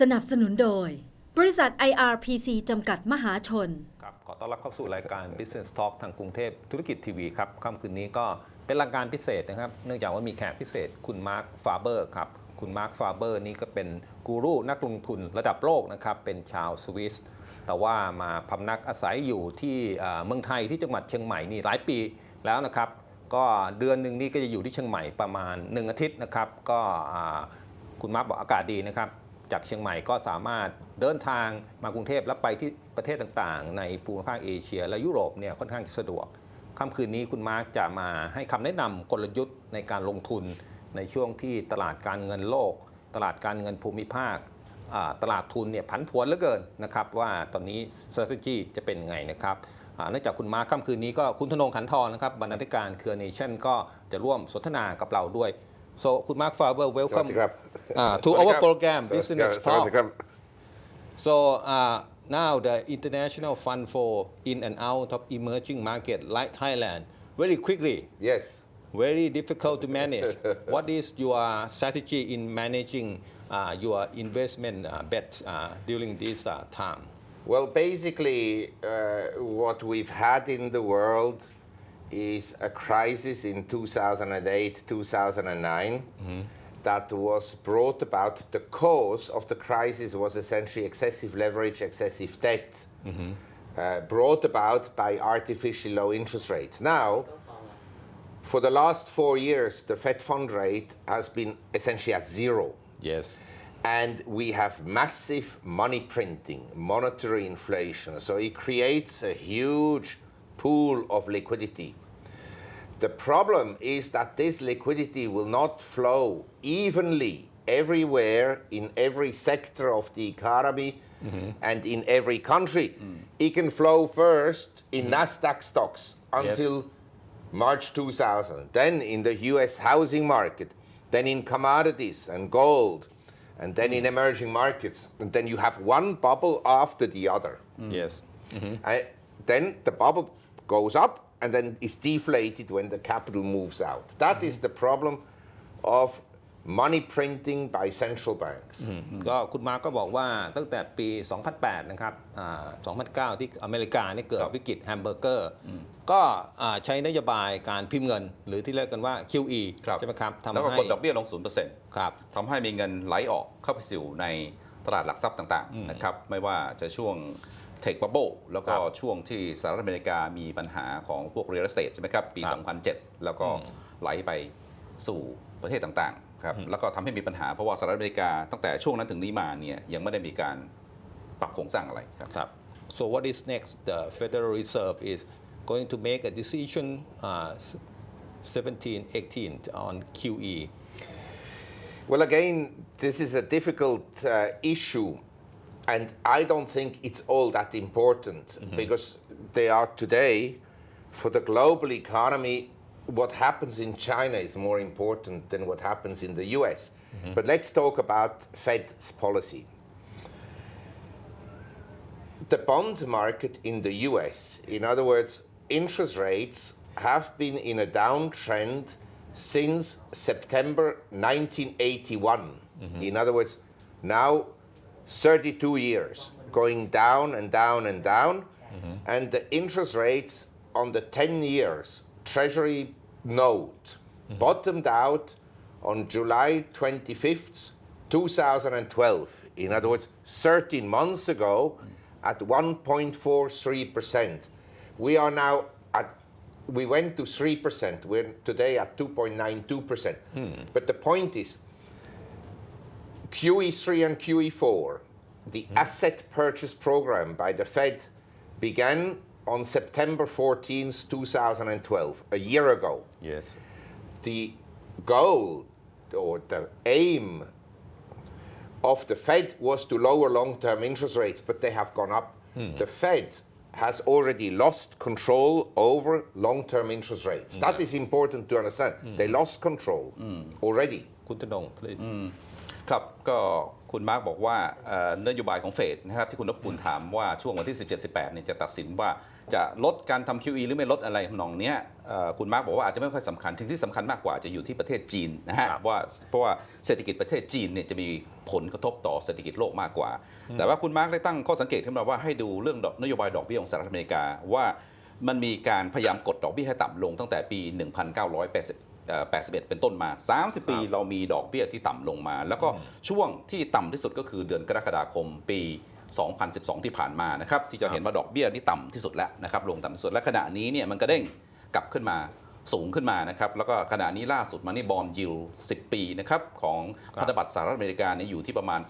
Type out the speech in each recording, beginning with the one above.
สนับสนุนโดย บริษัท IRPC จำกัดมหาชน ครับขอต้อนรับเข้าสู่รายการ Business Talk ทางกรุงเทพธุรกิจทีวีครับค่ำคืนนี้ก็เป็นรายการพิเศษนะครับ เนื่องจากว่ามีแขกพิเศษ คุณมาร์คฟาเบอร์ครับ คุณมาร์คฟาเบอร์นี่ก็เป็นกูรูนักลงทุนระดับโลกนะครับ เป็นชาวสวิส แต่ว่ามาพำนักอาศัยอยู่ที่เอ่อเมืองไทยที่จังหวัดเชียงใหม่นี่หลายปีแล้วนะครับ ก็เดือนหนึ่งนี่ก็จะอยู่ที่เชียงใหม่ประมาณ 1 อาทิตย์นะครับ ก็อ่าคุณมาร์คบอกอากาศดีนะครับ จากเชียงใหม่ก็สามารถเดินทางมากรุงเทพแล้วไปที่ประเทศต่างๆ ในภูมิภาคเอเชีย และยุโรปเนี่ยค่อนข้างจะสะดวกค่ำคืนนี้คุณมาร์คจะมาให้คำแนะนำกลยุทธ์ในการลงทุนในช่วงที่ตลาดการเงินโลก ตลาดการเงินภูมิภาคตลาดทุนเนี่ยผันผวนเหลือเกินนะครับว่าตอนนี้ strategy จะเป็นยังไงนะครับเนื่องจากคุณมาร์คค่ำคืนนี้ก็คุณธนงขันทองนะครับบรรณาธิการเครือเนชั่นก็จะร่วมสนทนากับเราด้วย So, good Mark welcome ah, to our program, Business Talk. So, uh, now the International Fund for in and out of emerging market like Thailand, very quickly. Yes. Very difficult to manage. what is your strategy in managing uh, your investment bets during this time? Well, basically, what we've had in the world is a crisis in 2008 2009 that was brought about the cause of the crisis was essentially excessive leverage excessive debt uh, brought about by artificially low interest rates now for the last four years the fed fund rate has been essentially at zero Yes. and we have massive money printing, monetary inflation. So it creates a huge pool of liquidity. The problem is that this liquidity will not flow evenly everywhere in every sector of the economy mm-hmm. and in every country. Mm. It can flow first in mm-hmm. Nasdaq stocks until March 2000, then in the US housing market, then in commodities and gold, and then in mm-hmm. emerging markets. And then you have one bubble after the other. Mm. Yes. Uh, then the bubble goes up and then is deflated when the capital moves out. That is the problem of money printing by central banks. ก็คุณมาร์คก็บอกว่าตั้งแต่ปี 2008 นะครับอ่า2009 ที่อเมริกานี่เกิดวิกฤตแฮมเบอร์เกอร์ ก็อ่าใช้นโยบายการพิมพ์เงิน หรือที่เรียกกันว่า QE ครับใช่ไหมครับทำแล้วก็ให้กดดอกเบี้ยลง 0%ครับทำให้มีเงินไหลออกเข้าไปสู่ในตลาดหลักทรัพย์ต่าง ๆ นะครับ ไม่ว่าจะช่วง เทคบับเบิลแล้วก็ครับช่วงที่สหรัฐอเมริกามีปัญหาของพวก real estate ใช่ไหมครับ ปีครับ2007 แล้วก็ไหลไปสู่ประเทศต่างๆครับแล้วก็ทำให้มีปัญหาเพราะว่าสหรัฐอเมริกาตั้งแต่ช่วงนั้นถึงนี้มาเนี่ยยังไม่ได้มีการปรับโครงสร้างอะไรครับครับ so what is next the Federal Reserve is going to make a decision uh, 17 18 on E. QE Well, again, this is a difficult uh, issue, and I don't think it's all that important mm-hmm. because they are today, for the global economy, what happens in China is more important than what happens in the US. Mm-hmm. But let's talk about Fed's policy. The bond market in the US, in other words, interest rates have been in a downtrend since September 1981. Mm-hmm. In other words, now 32 years going down and down and down. Mm-hmm. And the interest rates on the 10 years Treasury note mm-hmm. bottomed out on July 25th, 2012. In other words, 13 months ago at 1.43%. We are now at, we went to 3%. We're today at 2.92%. Hmm. But the point is, QE3 and QE4, the mm-hmm. asset purchase program by the Fed began on September 14th, 2012, a year ago. Yes. The goal or the aim of the Fed was to lower long term interest rates, but they have gone up. Mm. The Fed has already lost control over long term interest rates. Yeah. That is important to understand. Mm. They lost control mm. already. Good to know, please. Hmm. ครับก็คุณมาร์กบอกว่าเอ่อนโยบายของเฟดนะครับที่คุณนพคุณถามว่าช่วงวันที่ 17-18เนี่ยจะตัดสินว่าจะลดการทำ QE หรือไม่ลดอะไรทำนองเนี้ยเอ่อคุณมาร์กบอกว่าอาจจะไม่ค่อยสำคัญสิ่งที่สำคัญมากกว่าจะอยู่ที่ประเทศจีนนะฮะครับว่าเพราะว่าเศรษฐกิจประเทศจีนเนี่ยจะมีผลกระทบต่อเศรษฐกิจโลกมากกว่า แต่ว่าคุณมาร์กได้ตั้งข้อสังเกตขึ้นมาว่าให้ดูเรื่องดอกนโยบายดอกเบี้ยของสหรัฐอเมริกาว่ามันมีการพยายามกดดอกเบี้ยให้ต่ำลงตั้งแต่ปี 1980เอ่อ 81 เป็นต้นมา 30 ปีเรามีดอกเบี้ยที่ต่ำลงมา แล้วก็ช่วงที่ต่ำที่สุดก็คือเดือนกรกฎาคมปี 2012 ที่ผ่านมานะครับที่จะเห็นว่าดอกเบี้ยนี่ต่ำที่สุดแล้วนะครับลงต่ำที่สุดและขณะนี้เนี่ยมันก็เด้งกลับขึ้นมาสูงขึ้นมานะครับแล้วก็ขณะนี้ล่าสุดมานี่บอลยิว10 ปีนะครับของพันธบัตรสหรัฐอเมริกาเนี่ยอยู่ที่ประมาณ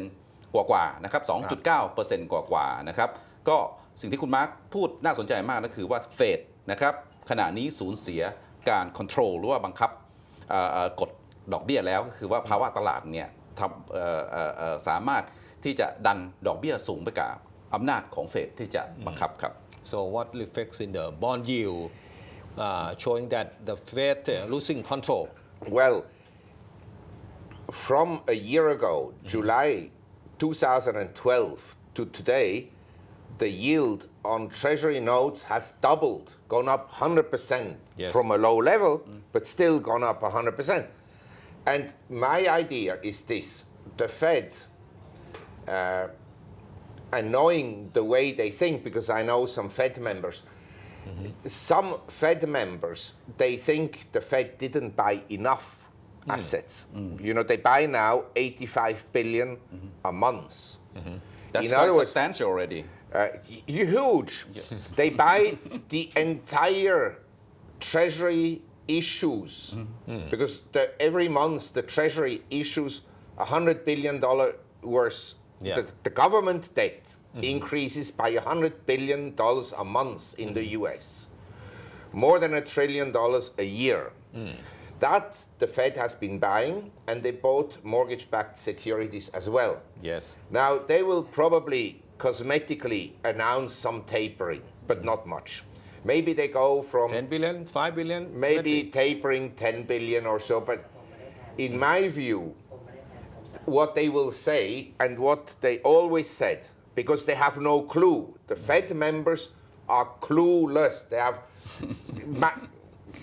2%กว่าๆนะครับ 2.9%กว่าๆนะครับก็สิ่งที่คุณมาร์คพูดน่าสนใจมากก็คือว่าเฟดนะครับขณะนี้สูญเสีย การค o n t r o l หรือว่าบังคับเอ่อเอ่อกดดอกเบี้ยแล้วก็คือว่าภาวะตลาดเนี่ยทำเอ่อเอ่อเอ่อสามารถที่จะดันดอกเบี้ยสูงไปกับอำนาจของเฟดที่จะบังคับครับ So what reflects in the bond yield uh, showing that the Fed uh, losing control Well, from a year ago, July 2012 to today, the yield on Treasury notes has doubled, gone up 100% Yes. from a low level, but still gone up 100%. And my idea is this the Fed, uh, and knowing the way they think, because I know some Fed members, some Fed members, they think the Fed didn't buy enough hmm. assets. Hmm. You know, they buy now 85 billion a month. Mm-hmm. That's In quite other words, substantial already. Uh, hu- huge. They buy the entire treasury issues mm-hmm. hmm. because the, every month the treasury issues a hundred billion dollar worth. Yeah. The, the government debt mm-hmm. increases by a hundred billion dollars a month in the mm-hmm. U.S. More than a trillion dollars a year. Mm. That the Fed has been buying, and they bought mortgage-backed securities as well. yes Now, they will probably cosmetically announce some tapering, but not much. Maybe they go from 10 billion 5 billion maybe 20. tapering 10 billion or so, but in my view, what they will say and what they always said, because they have no clue, the Fed members are clueless. They have. Ma-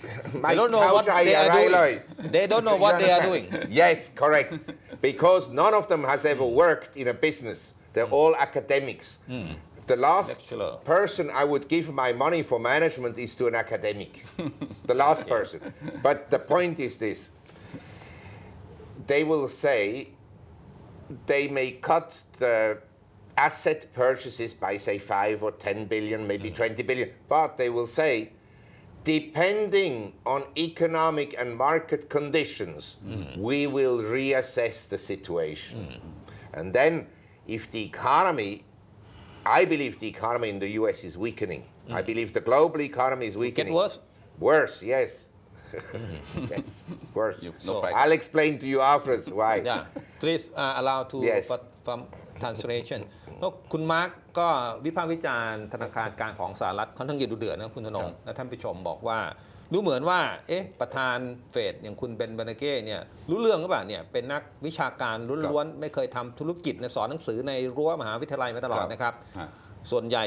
they don't know what they are doing they don't know what they are doing Yes, correct. because none of them has ever worked in a business. They're mm. all academics. Mm. The last Lecturer. person I would give my money for management is to an academic. the last person. But the point is this they will say they may cut the asset purchases by, say, 5 or 10 billion, maybe mm. 20 billion, but they will say depending on economic and market conditions, we will reassess the situation. And then, if the economy, I believe the economy in the US is weakening. I believe the global economy is get weakening. worse Worse, yes. yes, worse. You- no So- practice. I'll explain to you afterwards why. yeah please uh, allow to Yes. but from translation ก็คุณมาร์กก็วิพากษ์วิจารณ์ธนาคารกลางของสหรัฐค่อนข้างเย็นดูเดือดนะคุณธนงและท่านผู้ชมบอกว่า ดูเหมือนว่า เอ๊ะ ประธานเฟดอย่างคุณเบนเบเนเก้เนี่ยรู้เรื่องหรือเปล่าเนี่ยเป็นนักวิชาการล้วนๆ ไม่เคยทำธุรกิจในสอนหนังสือในรั้วมหาวิทยาลัยมาตลอดครับนะครับฮะส่วนใหญ่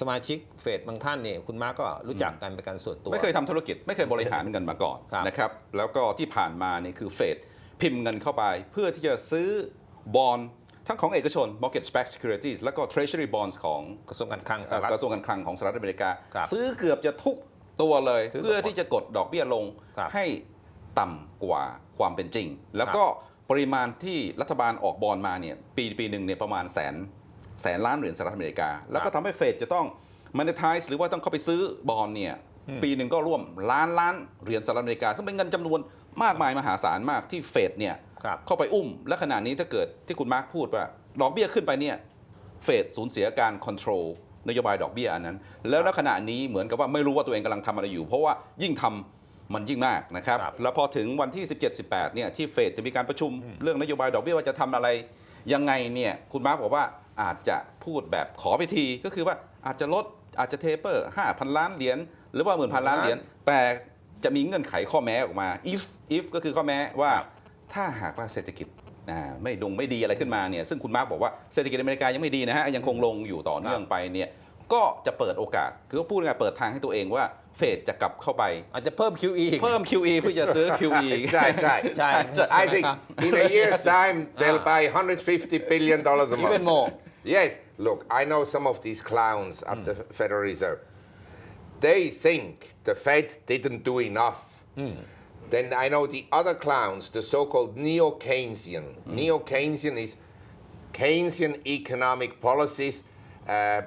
สมาชิกเฟดบางท่านเนี่ยคุณมาร์กก็รู้จักกันเป็นการส่วนตัว ไม่เคยทำธุรกิจไม่เคยบริหารเงินมาก่อนครับนะครับแล้วก็ที่ผ่านมานี่คือเฟดพิมพ์เงินเข้าไป เพื่อที่จะซื้อบอลทั้งของเอกชน mortgage backed securities แล้วก็ treasury bonds ของกระทรวงการคลังสหรัฐกระทรวงการคลังของสหรัฐอเมริกาครับซื้อเกือบจะทุก ตัวเลยซื้อเพื่อที่จะกดดอกเบี้ยลงครับให้ต่ำกว่าความเป็นจริง แล้วก็ปริมาณที่รัฐบาลออกบอลมาเนี่ยปีปีหนึ่งเนี่ยประมาณแสนแสนล้านเหรียญสหรัฐอเมริกา แล้วก็ทำให้เฟดจะต้อง monetize หรือว่าต้องเข้าไปซื้อบอลเนี่ยปีหนึ่งก็ร่วมล้านล้านเหรียญสหรัฐอเมริกา ซึ่งเป็นเงินจำนวนมากมายมหาศาลมากที่เฟดเนี่ยครับเข้าไปอุ้ม และขณะนี้ถ้าเกิดที่คุณมาร์คพูดว่าดอกเบี้ยขึ้นไปเนี่ยเฟดสูญเสียการค o n t r o l นโยบายดอกเบี้ยอันนั้น แล้วณขณะนี้เหมือนกับว่าไม่รู้ว่าตัวเองกำลังทำอะไรอยู่ เพราะว่ายิ่งทำมันยิ่งมากนะครับครับแล้วพอถึงวันที่ 17-18เนี่ยที่เฟดจะมีการประชุมเรื่องนโยบายดอกเบี้ยว่าจะทำอะไรยังไงเนี่ยคุณมาร์คบอกว่าอาจจะพูดแบบขอไปทีก็คือว่าอาจจะลดอาจจะเทเปอร์ 5,000 ล้านเหรียญหรือว่าหมื่นพันล้านเหรียญแต่จะมีเงื่อนไขข้อแม้ออกมา if if ก็คือข้อแม้ว่าถ้าหากว่าเศรษฐกิจ อ่าไม่ดงไม่ดีอะไรขึ้นมาเนี่ยซึ่งคุณมาร์กบอกว่าเศรษฐกิจอเมริกายังไม่ดีนะฮะยังคงลงอยู่ต่อเนื่องไปเนี่ยก็จะเปิดโอกาส คือพูดง่ายๆเปิดทางให้ตัวเองว่าเฟดจะกลับเข้าไป อาจจะเพิ่ม QE อีกเพิ่ม QE เพื่อจะซื้อ QE Right, right. ใช่ I think in a year's time they'll buy 150 billion dollars a month. Even more. Yes. Look, I know some of these clowns at the Federal Reserve. They think the Fed didn't do enough. Then I know the other clowns, the so-called neo-Keynesian. Mm. Neo-Keynesian is Keynesian economic policies uh,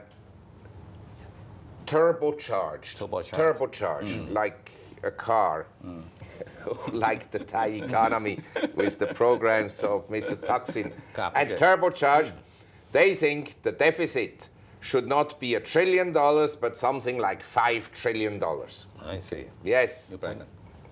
turbocharged. Turbocharged. Turbocharged, mm. like a car. Mm. like the Thai economy with the programs of Mr. Thaksin. And turbocharged, mm. they think the deficit should not be a trillion dollars, but something like five trillion dollars. I see. Yes.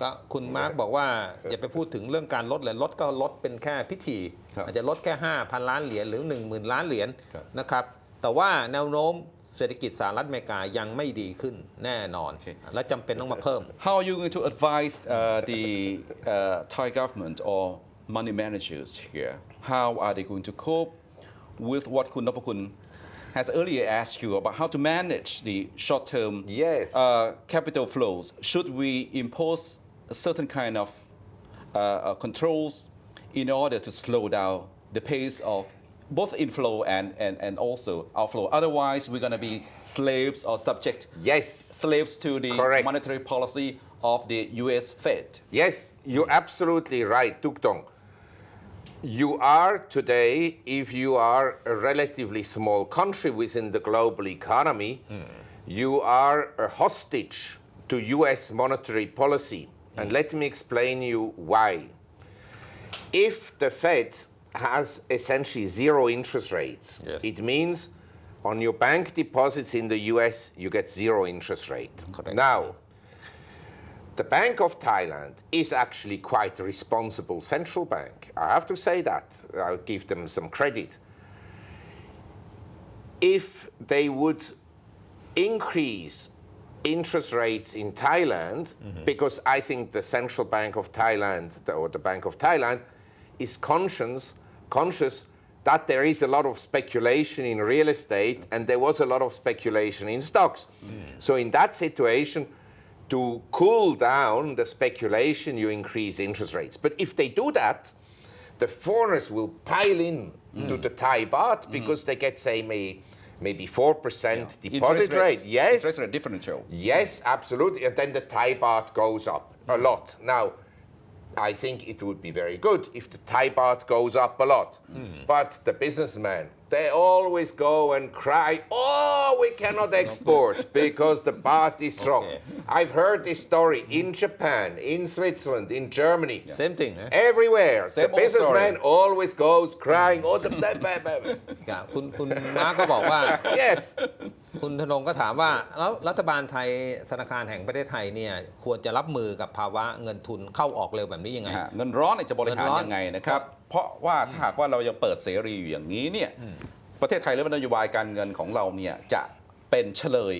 ก็คุณมาร์กบอกว่าอย่าไปพูดถึงเรื่องการลดเลยลดก็ลดเป็นแค่พิธี ครับอาจจะลดแค่ 5,000 ล้านเหรียญหรือ 1 0,000 ล้านเหรียญครับ นะครับ แต่ว่าแนวโน้มเศรษฐกิจสหรัฐอเมริกายังไม่ดีขึ้นแน่นอน และจำเป็นต้องมาเพิ่ม How are you going to advise uh, the uh, Thai government or money managers here? How are they going to cope with what Kun Nopakun has earlier asked you about how to manage the short-term Yes. uh, capital flows? Should we impose a certain kind of uh, uh, controls in order to slow down the pace of both inflow and, and, and also outflow? Otherwise, we're going to be slaves or subject Yes. slaves to the Correct. monetary policy of the US Fed. Yes, you're absolutely right, Dukdong. You are today, if you are a relatively small country within the global economy, you are a hostage to US monetary policy. And mm. let me explain you why. If the Fed has essentially zero interest rates, Yes. it means on your bank deposits in the US, you get zero interest rate. Correct. Now, the Bank of Thailand is actually quite a responsible central bank. I have to say that. I'll give them some credit. If they would increase interest rates in Thailand, mm-hmm. because I think the Central Bank of Thailand or the Bank of Thailand is conscious, conscious that there is a lot of speculation in real estate and there was a lot of speculation in stocks. Mm. So in that situation, to cool down the speculation, you increase interest rates. But if they do that, the foreigners will pile in to mm. the Thai baht mm. because they get, say, may, maybe 4% deposit Interest rate. Yes. Interest rate differential. Yes, absolutely. And then the Thai baht goes up a mm. lot. Now, I think it would be very good if the Thai baht goes up a lot. But the businessmen, they always go and cry, oh, we cannot export because the baht is strong. Okay. I've heard this story in Japan, in Switzerland, in Germany. same thing นะ Everywhere, Same the old businessman story. always goes crying. Oh, the, ครับคุณคุณมาร์กก็บอกว่า yes, คุณธนงก็ถามว่าแล้วรัฐบาลไทยธนาคารแห่งประเทศไทยเนี่ยควรจะรับมือกับภาวะเงินทุนเข้าออกเร็วแบบนี้ยังไงนะฮะเงินร้อนเนี่ยจะบริหารเงินร้อนยังไงนะครับ เพราะว่าถ้าหากว่าเรายังเปิดเสรีอยู่อย่างนี้เนี่ยประเทศไทยและนโยบายการเงินของเราเนี่ยจะเป็นเฉลย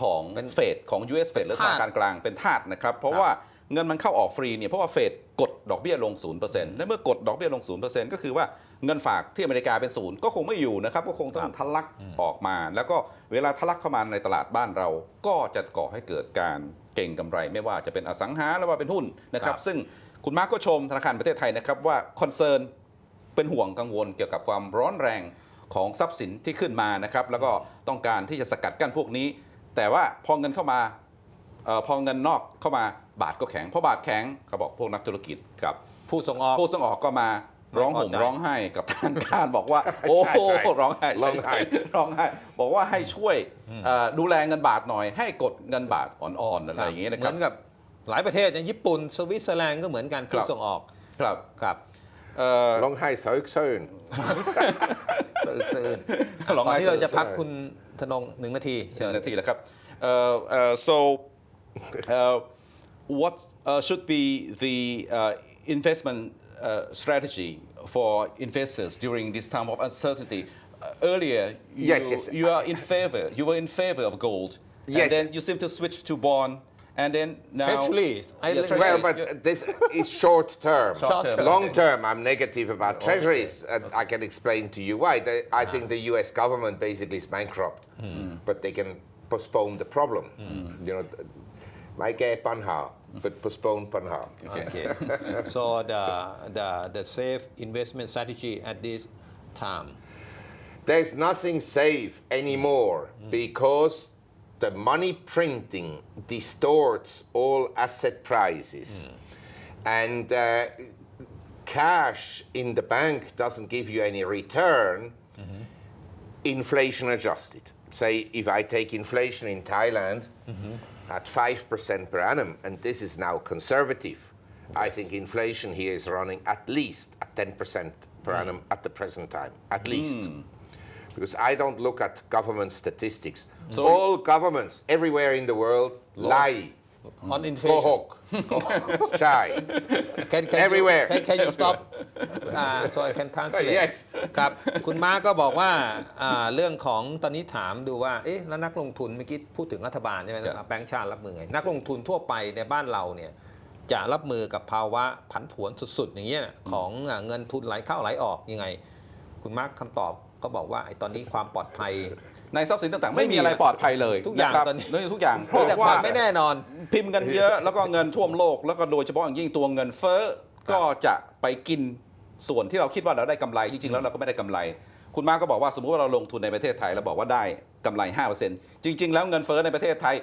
ของเป็นเฟดของ US เฟดหรือธทาสนาคารกลางเป็นทาสนะครับ เพราะครับว่า เงินมันเข้าออกฟรีเนี่ยเพราะว่าเฟดกดดอกเบี้ยลง 0%และเมื่อกดดอกเบี้ยลง 0%ก็คือว่าเงินฝากที่อเมริกาเป็นศูนย์ก็คงไม่อยู่นะครับ ก็คงต้องทะลักออกมา แล้วก็เวลาทะลักเข้ามาในตลาดบ้านเรา ก็จะก่อให้เกิดการเก่งกำไร ไม่ว่าจะเป็นอสังหาหรือว่าเป็นหุ้นนะครับครับ ซึ่งคุณมาร์กก็ชมธนาคารประเทศไทยนะครับว่าคอนเซิร์นเป็นห่วงกังวลเกี่ยวกับความร้อนแรงของทรัพย์สินที่ขึ้นมานะครับแล้วก็ต้องการที่จะสกัดกั้นพวกนี้ แต่ว่าพอเงินเข้ามาเออ พอเงินนอกเข้ามาบาทก็แข็งเพราะบาทแข็งเขาบอกพวกนักธุรกิจกับผู้ส่งออกผู้ส่งออกก็มาร้องห่มไม่พอใจร้องไห้กับทางการบอกว่า โอ้ใช่โหใช่ร้องไห้ใช่ร้องไห้ใช่ร้องไห้ บอกว่าให้ช่วยเอ่อดูแลเงินบาทหน่อย ให้กดเงินบาทอ่อนๆอะไรอย่างเงี้ยนะเหคมืรับอนกับหลายประเทศอย่างญี่ปุ่นสวิตเซอร์แลนด์ก็เหมือนกันครัผู้บส่งออกครับครับเอ่อ long high so soon. ซื่นลองก่อนให้ที่เราจะซื่นๆพักคุณธนงหนึ่งนาทีหเชินึ่ญงนาทีแล้วครับเอ่อเอ่อ so uh, what uh, should be the uh, investment uh, strategy for investors during this time of uncertainty Uh, earlier you, Yes, yes. you are in favor you were in favor of gold Yes. and then you seem to switch to bond and then now Treasuries I Yeah, treasuries. Well, Yes, but this is short term. Short term. Long term, I'm negative about treasuries. And I can explain to you why. They, I think the U.S. government basically is bankrupt, but they can postpone the problem. You know, my guy Panhal, but postpone Panhal. Okay. so the, the, the safe investment strategy at this time? There's nothing safe anymore mm. because the money printing distorts all asset prices. Mm. And uh, cash in the bank doesn't give you any return, mm-hmm. inflation adjusted. Say, if I take inflation in Thailand, mm-hmm at 5% per annum, and this is now conservative. Yes. I think inflation here is running at least at 10% per mm. annum at the present time, at mm. least. Because I don't look at government statistics. Hmm. So All governments everywhere in the world Lord. lie. On inflation. Bohok. Chai. Can, can Everywhere. You, can, can you stop uh, so I can translate Yes. ครับ คุณมาก็บอกว่าอ่าเรื่องของตอนนี้ถามดูว่า เอ๊ะ แล้วนักลงทุนเมื่อกี้พูดถึงรัฐบาลใช่ไหมครับแบงก์ชาติรับมือไง นักลงทุนทั่วไปในบ้านเราเนี่ย จะรับมือกับภาวะผันผวนสุด ๆ อย่างเงี้ยของอ่าเงินทุนไหลเข้าไหลออกยังไง คุณมาร์คคำตอบก็บอกว่าไอ้ตอนนี้ความปลอดภัย ในทรัพย์สินต่างๆ ไม่ไม่มีมีอะไรปลอดภัยเลยทุกอย่างะครับตอนนี้เรื่องทุกอย่างเพมีราะแต่คว่าวามไม่แน่นอน พิมพ์กันเยอะแล้วก็เงินท่วมโลก แล้วก็โดยเฉพาะอย่างยิ่งตัวเงินเฟ้อก็จะไปกิน ส่วนที่เราคิดว่าเราได้กำไรจริงๆแล้วเราก็ไม่ได้กำไร คุณมาร์คก็บอกว่าสมมุติว่าเราลงทุนในประเทศไทยเราบอกว่าได้กำไร 5%จริง ๆ แล้วเงินเฟ้อในประเทศไทย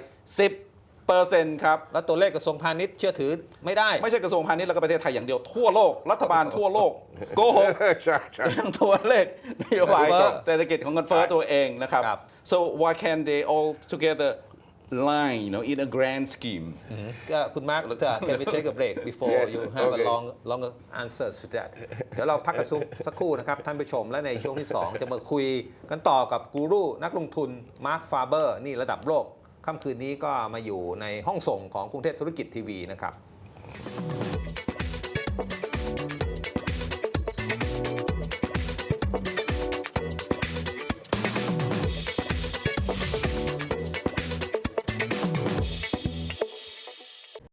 10%ครับแล้วตัวเลขกระทรวงพาณิชย์เชื่อถือไม่ได้ ไม่ใช่กระทรวงพาณิชย์แล้วก็ประเทศไทยอย่างเดียวทั่วโลก รัฐบาลทั่วโลกโกหกใช่ใช่เรื่องตัวเลขนโยบายเงินเฟ้อเศรษฐกิจของเงินเฟ้อตัวเองนะครับครับ so why can they all together line you know in a grand scheme ก็คุณมาร์คจะ can we take a break before Yes, you have a okay. long longer answer to that เดี๋ยวเราพักกันสักครู่นะครับท่านผู้ชมและในช่วงที่ 2 จะมาคุยกันต่อกับกูรูนักลงทุนมาร์คฟาเบอร์นี่ระดับโลก ค่ำคืนนี้ก็มาอยู่ในห้องส่งของกรุงเทพธุรกิจทีวีนะครับ